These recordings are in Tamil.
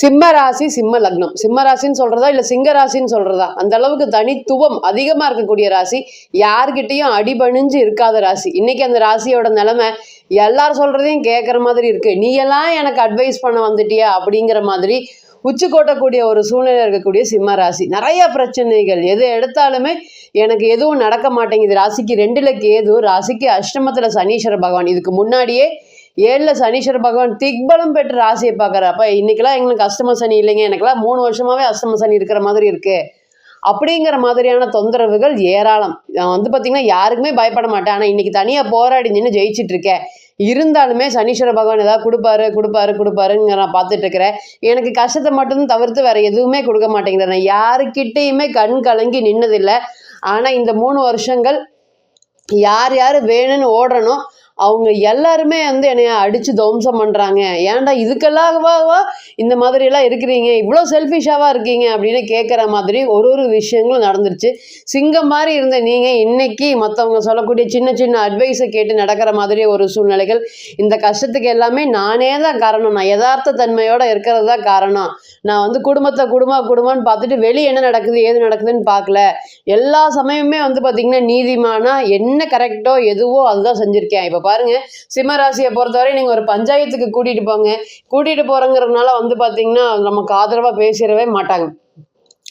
சிம்ம ராசி சிம்ம லக்னம் சிம்ம ராசின்னு சொல்றதா இல்ல சிங்க ராசின்னு சொல்றதா? அந்த அளவுக்கு தனித்துவம் அதிகமா இருக்கக்கூடிய ராசி யார்கிட்டயும் அடிபணிஞ்சு இருக்காத ராசி. இன்னைக்கு அந்த ராசியோட நிலைமை எல்லாரும் சொல்றதையும் கேட்குற மாதிரி இருக்கு. நீ எல்லாம் எனக்கு அட்வைஸ் பண்ண வந்துட்டியா அப்படிங்கிற மாதிரி உச்சி கொட்டக்கூடிய ஒரு சூழ்நிலை இருக்கக்கூடிய சிம்ம ராசி நிறைய பிரச்சனைகள். எது எடுத்தாலுமே எனக்கு எதுவும் நடக்க மாட்டேங்குது. ராசிக்கு ரெண்டுல கேது ராசிக்கு அஷ்டமத்துல சனீஸ்வர பகவான். இதுக்கு முன்னாடியே ஏழில் சனீஸ்வர பகவான் திக்பலம் பெற்று ராசியை பார்க்குறப்ப இன்னைக்கெல்லாம் எங்களுக்கு அஷ்டம சனி இல்லைங்க. எனக்கெல்லாம் மூணு வருஷமாகவே அஷ்டம சனி இருக்கிற மாதிரி இருக்குது அப்படிங்கிற மாதிரியான தொந்தரவுகள் ஏராளம். நான் வந்து பார்த்திங்கன்னா யாருக்குமே பயப்பட மாட்டேன். ஆனால் இன்றைக்கி தனியாக போராடி நின்று ஜெயிச்சிட்டு இருக்கேன். இருந்தாலுமே சனீஸ்வர பகவான் ஏதாவது கொடுப்பாரு கொடுப்பாரு கொடுப்பாருங்க நான் பார்த்துட்டு இருக்கிறேன். எனக்கு கஷ்டத்தை மட்டும் தவிர்த்து வேற எதுவுமே கொடுக்க மாட்டேங்கிறேன் நான் யாருக்கிட்டேயுமே கண் கலங்கி நின்னதில்லை. ஆனால் இந்த மூணு வருஷங்கள் யார் யார் வேணும்னு ஓடுறனோ அவங்க எல்லாருமே வந்து என்னைய அடித்து துவம்சம் பண்ணுறாங்க ஏன்டா இதுக்கெல்லாம்வா இந்த மாதிரிலாம் இருக்கிறீங்க? இவ்வளோ செல்ஃபிஷாவாக இருக்கீங்க அப்படின்னு கேட்குற மாதிரி ஒரு ஒரு விஷயங்களும் நடந்துருச்சு. சிங்கம் மாதிரி இருந்த நீங்கள் இன்னைக்கு மற்றவங்க சொல்லக்கூடிய சின்ன சின்ன அட்வைஸை கேட்டு நடக்கிற மாதிரி ஒரு சூழ்நிலைகள். இந்த கஷ்டத்துக்கு எல்லாமே நானே தான் காரணம். நான் யதார்த்த தன்மையோட இருக்கிறது தான் காரணம். நான் வந்து குடும்பத்தை குடும்ப குடும்பம்னு பார்த்துட்டு வெளியே என்ன நடக்குது ஏது நடக்குதுன்னு பார்க்கல. எல்லா சமயமுமே வந்து பார்த்தீங்கன்னா நீதிமானா என்ன கரெக்டோ எதுவோ அதுதான் செஞ்சுருக்கேன். இப்போ பாருங்க சிம்ம ராசியை பொறுத்தவரை நீங்கள் ஒரு பஞ்சாயத்துக்கு கூட்டிகிட்டு போங்க. கூட்டிகிட்டு போகிறங்கிறதுனால வந்து பார்த்தீங்கன்னா நமக்கு ஆதரவாக பேசிடவே மாட்டாங்க.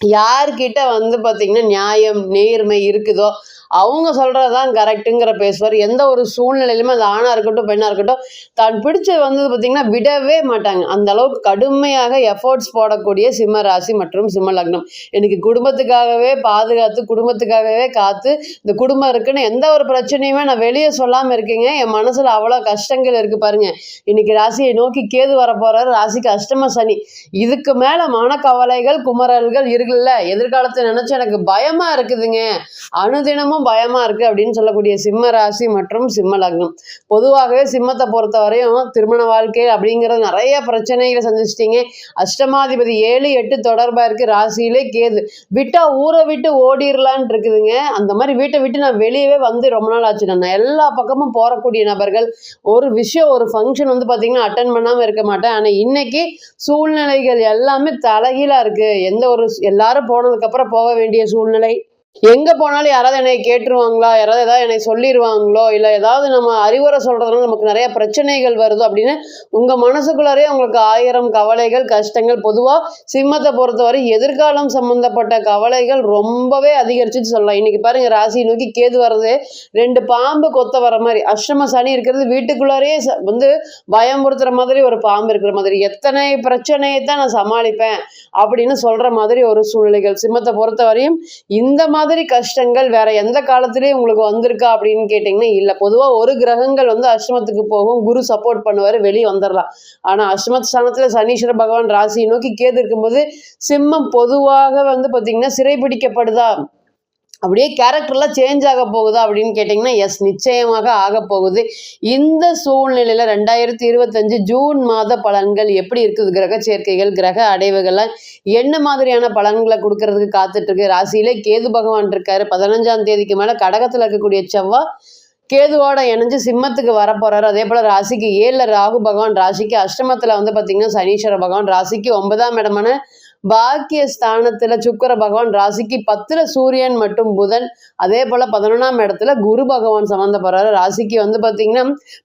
யார்கிட்ட வந்து பார்த்தீங்கன்னா நியாயம் நேர்மை இருக்குதோ அவங்க சொல்கிறது தான் கரெக்டுங்கிற பேசுவார். எந்த ஒரு சூழ்நிலையிலுமே அது ஆணாக இருக்கட்டும் பெண்ணாக இருக்கட்டும் தான் பிடிச்சது வந்து பார்த்திங்கன்னா விடவே மாட்டாங்க. அந்த அளவுக்கு கடுமையாக எஃபோர்ட்ஸ் போடக்கூடிய சிம்ம ராசி மற்றும் சிம்ம லக்னம். எனக்கு குடும்பத்துக்காகவே பாதுகாத்து குடும்பத்துக்காகவே காத்து இந்த குடும்பம் இருக்குன்னு எந்த ஒரு பிரச்சனையுமே நான் வெளியே சொல்லாமல் இருக்கேங்க. என் மனசில் அவ்வளோ கஷ்டங்கள் இருக்குது பாருங்க. இன்னைக்கு ராசியை நோக்கி கேது வர போகிறாரு ராசிக்கு அஷ்டம சனி. இதுக்கு மேலே மனக்கவலைகள் குமரல்கள் இருக்குல்ல எதிர்காலத்தை நினச்சி எனக்கு பயமாக இருக்குதுங்க. அனுதினமும் பயமாக இருக்குது அப்படின்னு சொல்லக்கூடிய சிம்ம ராசி மற்றும் சிம்ம லக்னம். பொதுவாகவே சிம்மத்தை பொறுத்த வரையும் திருமண வாழ்க்கை அப்படிங்கிறது நிறைய பிரச்சனைகளை சந்திச்சிட்டீங்க. அஷ்டமாதிபதி ஏழு எட்டு தொடர்பாக இருக்குது ராசியிலே கேது. விட்டா ஊரை விட்டு ஓடிடலான் இருக்குதுங்க. அந்த மாதிரி வீட்டை விட்டு நான் வெளியவே வந்து ரொம்ப நாள் ஆச்சு. நான் எல்லா பக்கமும் போகக்கூடிய நபர்கள். ஒரு விஷயம் ஒரு ஃபங்க்ஷன் வந்து பார்த்தீங்கன்னா அட்டன் பண்ணாமல் இருக்க மாட்டேன். ஆனால் இன்னைக்கு சூழ்நிலைகள் எல்லாமே தலைகீழாக இருக்குது எந்த ஒரு எல்லாரும் போனதுக்கப்புறம் போக வேண்டிய சூழ்நிலை. எங்கே போனாலும் யாராவது என்னை கேட்டுருவாங்களா? யாராவது ஏதாவது என்னை சொல்லிடுவாங்களோ இல்லை ஏதாவது நம்ம அறிவுரை சொல்றதுனால நமக்கு நிறைய பிரச்சனைகள் வருது அப்படின்னு உங்க மனசுக்குள்ளாரே உங்களுக்கு ஆயிரம் கவலைகள் கஷ்டங்கள் பொதுவாக சிம்மத்தை பொறுத்தவரை எதிர்காலம் சம்மந்தப்பட்ட கவலைகள் ரொம்பவே அதிகரிச்சுன்னு சொல்லலாம். இன்னைக்கு பாருங்க ராசி நோக்கி கேது வர்றது ரெண்டு பாம்பு கொத்த வர மாதிரி. அஷ்டம சனி இருக்கிறது வீட்டுக்குள்ளாரே வந்து பயமுறுத்துற மாதிரி ஒரு பாம்பு இருக்கிற மாதிரி. எத்தனை பிரச்சனையை தான் நான் சமாளிப்பேன் அப்படின்னு சொல்ற மாதிரி ஒரு சூழ்நிலைகள். சிம்மத்தை பொறுத்தவரையும் இந்த மாதிரி கஷ்டங்கள் வேற எந்த காலத்திலயும் உங்களுக்கு வந்திருக்கா அப்படின்னு கேட்டிங்கன்னா இல்லை. பொதுவாக ஒரு கிரகங்கள் வந்து அஷ்டமத்துக்கு போகும். குரு சப்போர்ட் பண்ணுவார் வெளியே வந்துடலாம் ஆனால் அஷ்டமத் ஸ்தானத்தில் சனீஸ்வர பகவான் ராசியை நோக்கி கேது இருக்கும்போது சிம்மம் பொதுவாக வந்து பார்த்தீங்கன்னா சிறைபிடிக்கப்படுதா? அப்படியே கேரக்டர்லாம் சேஞ்ச் ஆக போகுதா அப்படின்னு கேட்டிங்கன்னா எஸ் நிச்சயமாக ஆக போகுது. இந்த சூழ்நிலையில் ரெண்டாயிரத்தி இருபத்தஞ்சு ஜூன் மாத பலன்கள் எப்படி இருக்குது? கிரக சேர்க்கைகள் கிரக அடைவுகள்லாம் என்ன மாதிரியான பலன்களை கொடுக்கறதுக்கு காத்துட்ருக்கு ராசியிலே கேது பகவான் இருக்காரு. பதினஞ்சாம் தேதிக்கு மேலே கடகத்தில் இருக்கக்கூடிய செவ்வா கேதுவோட இணைஞ்சு சிம்மத்துக்கு வரப்போறாரு. அதே போல ராசிக்கு ஏழில் ராகு பகவான் ராசிக்கு அஷ்டமத்தில் வந்து பாத்தீங்கன்னா சனீஸ்வர பகவான் ராசிக்கு ஒன்பதாம் இடமான பாக்கிய ஸ்தானத்துல சுக்கிர பகவான் ராசிக்கு பத்துல சூரியன் மற்றும் புதன் அதே போல பதினொன்றாம் இடத்துல குரு பகவான் சம்மந்தப்படுறாரு ராசிக்கு வந்து பாத்தீங்கன்னா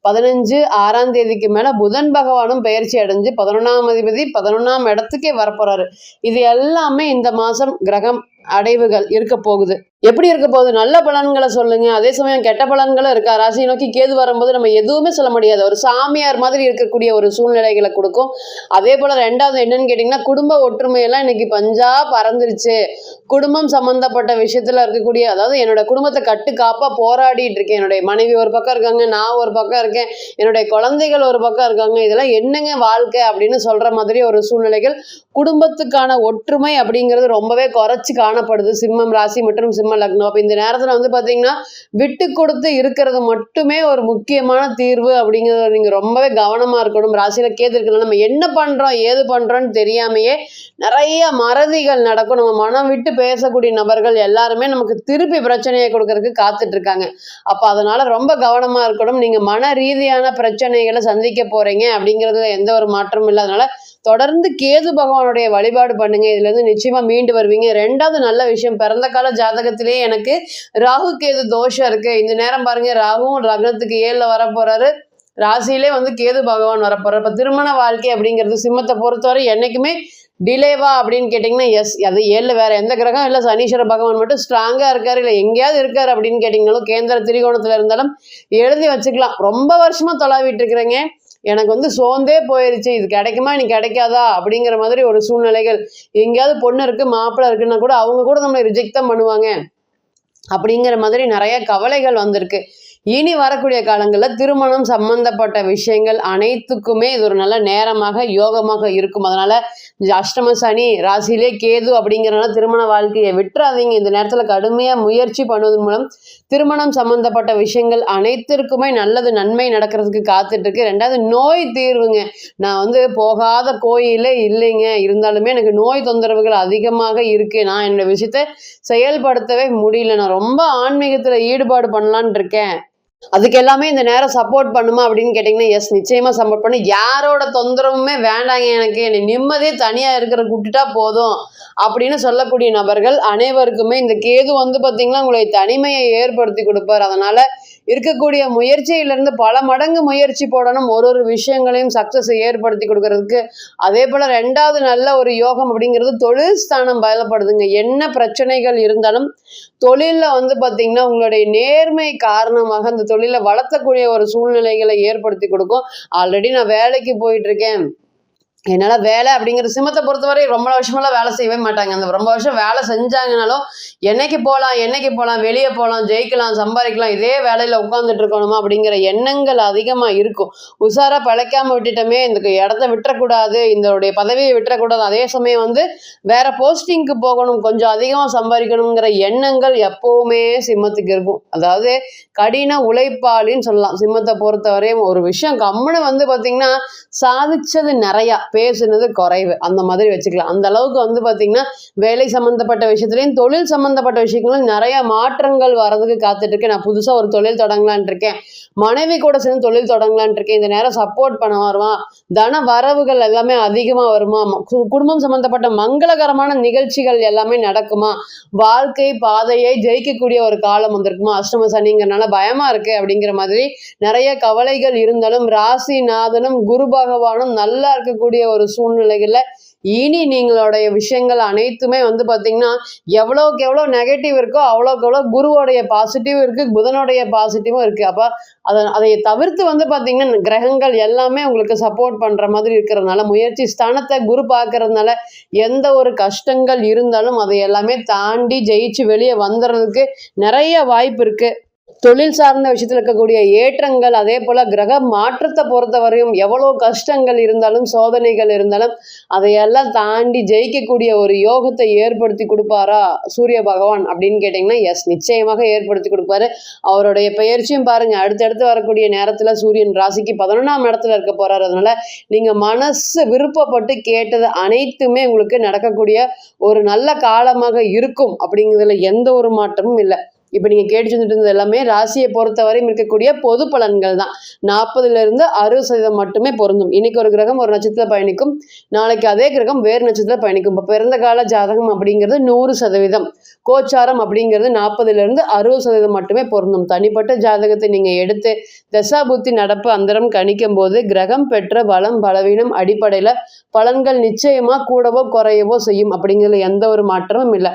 பதினஞ்சு ஆறாம் தேதிக்கு மேல புதன் பகவானும் பயிற்சி அடைஞ்சு பதினொன்றாம் அதிபதி பதினொன்றாம் இடத்துக்கே வரப்போறாரு. இது எல்லாமே இந்த மாசம் கிரகம் அடைவுகள் இருக்க போகுது. எப்படி இருக்க போகுது? நல்ல பலன்களை சொல்லுங்க. அதே சமயம் கெட்ட பலன்களும் இருக்கா? ராசியை நோக்கி கேது வரும்போது நம்ம எதுவுமே சொல்ல முடியாது. ஒரு சாமியார் மாதிரி இருக்கக்கூடிய ஒரு சூழ்நிலைகளை கொடுக்கும். அதே போல ரெண்டாவது என்னன்னு கேட்டிங்கன்னா குடும்ப ஒற்றுமையெல்லாம் இன்னைக்கு பஞ்சா பறந்துருச்சு. குடும்பம் சம்பந்தப்பட்ட விஷயத்துல இருக்கக்கூடிய அதாவது என்னோட குடும்பத்தை கட்டு காப்பா போராடிட்டு இருக்கேன். என்னுடைய மனைவி ஒரு பக்கம் இருக்காங்க நான் ஒரு பக்கம் இருக்கேன். என்னுடைய குழந்தைகள் ஒரு பக்கம் இருக்காங்க. இதெல்லாம் என்னங்க வாழ்க்கை அப்படின்னு சொல்ற மாதிரி ஒரு சூழ்நிலைகள் குடும்பத்துக்கான ஒற்றுமை அப்படிங்கிறது ரொம்பவே குறைச்சி காணப்படுது. சிம்மம் ராசி மற்றும் சிம்ம லக்னம் அப்போ இந்த நேரத்தில் வந்து பார்த்தீங்கன்னா விட்டு கொடுத்து இருக்கிறது மட்டுமே ஒரு முக்கியமான தீர்வு அப்படிங்கிறத நீங்கள் ரொம்பவே கவனமாக இருக்கணும். ராசியில் கேது இருக்கணும் நம்ம என்ன பண்ணுறோம் ஏது பண்ணுறோன்னு தெரியாமையே நிறைய மறதிகள் நடக்கும். நம்ம மனம் விட்டு பேசக்கூடிய நபர்கள் எல்லாருமே நமக்கு திருப்பி பிரச்சனையை கொடுக்கறதுக்கு காத்துட்டு இருக்காங்க. அப்போ அதனால ரொம்ப கவனமாக இருக்கணும். நீங்கள் மன ரீதியான பிரச்சனைகளை சந்திக்க போறீங்க அப்படிங்கிறதுல எந்த ஒரு மாற்றமும் இல்லை அதனால் தொடர்ந்து கேது பகவானுடைய வழிபாடு பண்ணுங்க. இதுல இருந்து நிச்சயமா மீண்டு வருவீங்க. ரெண்டாவது நல்ல விஷயம் பிறந்த கால ஜாதகத்திலேயே எனக்கு ராகு கேது தோஷம் இருக்கு. இந்த நேரம் பாருங்க ராகுவும் லக்னத்துக்கு ஏழுல வர போறாரு ராசியிலே வந்து கேது பகவான் வர இப்போ இப்ப திருமண வாழ்க்கை அப்படிங்கிறது சிம்மத்தை பொறுத்தவரை என்னைக்குமே டிலேவா அப்படின்னு கேட்டிங்கன்னா எஸ் அது ஏழில் வேற எந்த கிரகம் இல்லை சனீஸ்வர பகவான் மட்டும் ஸ்ட்ராங்காக இருக்காரு இல்லை எங்கேயாவது இருக்காரு அப்படின்னு கேட்டிங்கனாலும் கேந்திர திரிகோணத்தில் இருந்தாலும் எழுதி வச்சுக்கலாம். ரொம்ப வருஷமா தொலாவிட்டு இருக்கிறேங்க. எனக்கு வந்து சோர்ந்தே போயிருச்சு. இது கிடைக்குமா? நீ கிடைக்காதா? அப்படிங்கிற மாதிரி ஒரு சூழ்நிலைகள். எங்கேயாவது பொண்ணு இருக்கு மாப்பிள்ளை இருக்குன்னா கூட அவங்க கூட நம்மளை ரிஜெக்ட் தான் பண்ணுவாங்க. அப்படிங்கிற மாதிரி நிறைய கவலைகள் வந்திருக்கு. இனி வரக்கூடிய காலங்களில் திருமணம் சம்பந்தப்பட்ட விஷயங்கள் அனைத்துக்குமே இது ஒரு நல்ல நேரமாக யோகமாக இருக்கும். அதனால அஷ்டம சனி ராசியிலே கேது அப்படிங்கிறனால திருமண வாழ்க்கையை விட்டுறாதீங்க. இந்த நேரத்தில் கடுமையாக முயற்சி பண்ணுவதன் மூலம் திருமணம் சம்பந்தப்பட்ட விஷயங்கள் அனைத்திற்குமே நல்லது நன்மை நடக்கிறதுக்கு காத்துட்டு இருக்கு ரெண்டாவது நோய் தீர்வுங்க. நான் வந்து போகாத கோயிலே இல்லைங்க. இருந்தாலுமே எனக்கு நோய் தொந்தரவுகள் அதிகமாக இருக்கு. நான் என்னோட விஷயத்த செயல்படுத்தவே முடியல. நான் ரொம்ப ஆன்மீகத்தில் ஈடுபாடு பண்ணலான் இருக்கேன் அதுக்கு எல்லாமே இந்த நேரம் சப்போர்ட் பண்ணுமா அப்படின்னு கேட்டிங்கன்னா எஸ் நிச்சயமாக சப்போர்ட் பண்ணு. யாரோட தொந்தரவுமே வேண்டாங்க எனக்கு. என்னை நிம்மதியே தனியாக இருக்கிற கூட்டுட்டா போதும் அப்படின்னு சொல்லக்கூடிய நபர்கள் அனைவருக்குமே இந்த கேது வந்து பாத்தீங்கன்னா உங்களை தனிமையை ஏற்படுத்தி கொடுப்பார். அதனால் இருக்கக்கூடிய முயற்சியிலிருந்து பல மடங்கு முயற்சி போடணும். ஒரு ஒரு விஷயங்களையும் சக்ஸஸ் ஏற்படுத்தி கொடுக்கறதுக்கு. அதே போல் ரெண்டாவது நல்ல ஒரு யோகம் அப்படிங்கிறது தொழில் ஸ்தானம் பயலப்படுதுங்க என்ன பிரச்சனைகள் இருந்தாலும் தொழிலில் வந்து பார்த்தீங்கன்னா உங்களுடைய நேர்மை காரணமாக அந்த தொழிலை வளர்த்தக்கூடிய ஒரு சூழ்நிலைகளை ஏற்படுத்தி கொடுக்கும். ஆல்ரெடி நான் வேலைக்கு போயிட்டு இருக்கேன். என்னால் வேலை அப்படிங்கிற சிம்மத்தை பொறுத்தவரை ரொம்ப வருஷமெல்லாம் வேலை செய்யவே மாட்டாங்க. அந்த ரொம்ப வருஷம் வேலை செஞ்சாங்கனாலும் என்னைக்கு போகலாம் என்னைக்கு போகலாம் வெளியே போகலாம் ஜெயிக்கலாம் சம்பாதிக்கலாம் இதே வேலையில் உட்காந்துட்டு இருக்கணுமா அப்படிங்கிற எண்ணங்கள் அதிகமாக இருக்கும். உஷாராக பழைக்காமல் விட்டுட்டோமே இந்த இடத்த விட்டுறக்கூடாது இதோடைய பதவியை விட்டுறக்கூடாது. அதே சமயம் வந்து வேற போஸ்டிங்க்கு போகணும் கொஞ்சம் அதிகமாக சம்பாதிக்கணுங்கிற எண்ணங்கள் எப்போவுமே சிம்மத்துக்கு இருக்கும். அதாவது கடின உழைப்பாளின்னு சொல்லலாம். சிம்மத்தை பொறுத்தவரையும் ஒரு விஷயம் கம்முன்னு வந்து பார்த்திங்கன்னா சாதிச்சது நிறையா. பேசுனது குறைவு. அந்த மாதிரி வச்சுக்கலாம். அந்த அளவுக்கு வந்து பார்த்தீங்கன்னா வேலை சம்மந்தப்பட்ட விஷயத்துலையும் தொழில் சம்மந்தப்பட்ட விஷயங்களும் நிறைய மாற்றங்கள் வர்றதுக்கு காத்துட்டு இருக்கேன் நான் புதுசாக ஒரு தொழில் தொடங்கலான் இருக்கேன். மனைவி கூட சேர்ந்து தொழில் தொடங்கலான் இருக்கேன். இந்த நேரம் சப்போர்ட் பண்ண வருமா? தன வரவுகள் எல்லாமே அதிகமாக வருமா? குடும்பம் சம்மந்தப்பட்ட மங்களகரமான நிகழ்ச்சிகள் எல்லாமே நடக்குமா? வாழ்க்கை பாதையை ஜெயிக்கக்கூடிய ஒரு காலம் வந்திருக்குமா? அஷ்டம சனிங்கிறனால பயமா இருக்கு அப்படிங்கிற மாதிரி நிறைய கவலைகள் இருந்தாலும் ராசிநாதனும் குரு பகவானும் நல்லா இருக்கக்கூடிய ஒரு சூழ்நிலைகளில் இனி நீங்களுடைய விஷயங்கள் அனைத்துமே வந்து பார்த்தீங்கன்னா எவ்வளோக்கு எவ்வளோ நெகட்டிவ் இருக்கோ அவ்வளோக்கு எவ்வளோ குருவோடைய பாசிட்டிவ் இருக்குது புதனுடைய பாசிட்டிவும் இருக்குது அப்போ அதை அதை தவிர்த்து வந்து பார்த்தீங்கன்னா கிரகங்கள் எல்லாமே உங்களுக்கு சப்போர்ட் பண்ணுற மாதிரி இருக்கிறதுனால முயற்சி ஸ்தானத்தை குரு பார்க்கறதுனால எந்த ஒரு கஷ்டங்கள் இருந்தாலும் அதை எல்லாமே தாண்டி ஜெயிச்சு வெளியே வந்துடுறதுக்கு நிறைய வாய்ப்பு இருக்குது தொழில் சார்ந்த விஷயத்தில் இருக்கக்கூடிய ஏற்றங்கள் அதே போல் கிரக மாற்றத்தை பொறுத்தவரையும் எவ்வளோ கஷ்டங்கள் இருந்தாலும் சோதனைகள் இருந்தாலும் அதையெல்லாம் தாண்டி ஜெயிக்கக்கூடிய ஒரு யோகத்தை ஏற்படுத்தி கொடுப்பாரா சூரிய பகவான் அப்படின்னு கேட்டிங்கன்னா எஸ் நிச்சயமாக ஏற்படுத்தி கொடுப்பாரு. அவருடைய பயிற்சியும் பாருங்கள் அடுத்தடுத்து வரக்கூடிய நேரத்தில் சூரியன் ராசிக்கு பதினொன்றாம் இடத்துல இருக்க போகிறார் அதனால நீங்கள் மனசு விருப்பப்பட்டு கேட்டது அனைத்துமே உங்களுக்கு நடக்கக்கூடிய ஒரு நல்ல காலமாக இருக்கும் அப்படிங்கிறதுல எந்த ஒரு மாற்றமும் இல்லை. இப்போ நீங்கள் கேட்டு செஞ்சுட்டு இருந்தது எல்லாமே ராசியை பொறுத்தவரையும் இருக்கக்கூடிய பொது பலன்கள் தான். நாற்பதுலேருந்து அறுபது சதவீதம் மட்டுமே பொருந்தும். இன்னைக்கு ஒரு கிரகம் ஒரு நட்சத்திரத்தில் பயணிக்கும். நாளைக்கு அதே கிரகம் வேறு நட்சத்திரத்தில் பயணிக்கும். இப்போ பிறந்த கால ஜாதகம் அப்படிங்கிறது நூறு சதவீதம். கோச்சாரம் அப்படிங்கிறது நாற்பதுலேருந்து அறுபது சதவீதம் மட்டுமே பொருந்தும். தனிப்பட்ட ஜாதகத்தை நீங்கள் எடுத்து தசாபுத்தி நடப்பு அந்தரம் கணிக்கும் போது கிரகம் பெற்ற பலம் பலவீனம் அடிப்படையில் பலன்கள் நிச்சயமாக கூடவோ குறையவோ செய்யும் அப்படிங்கிறது எந்த ஒரு மாற்றமும் இல்லை.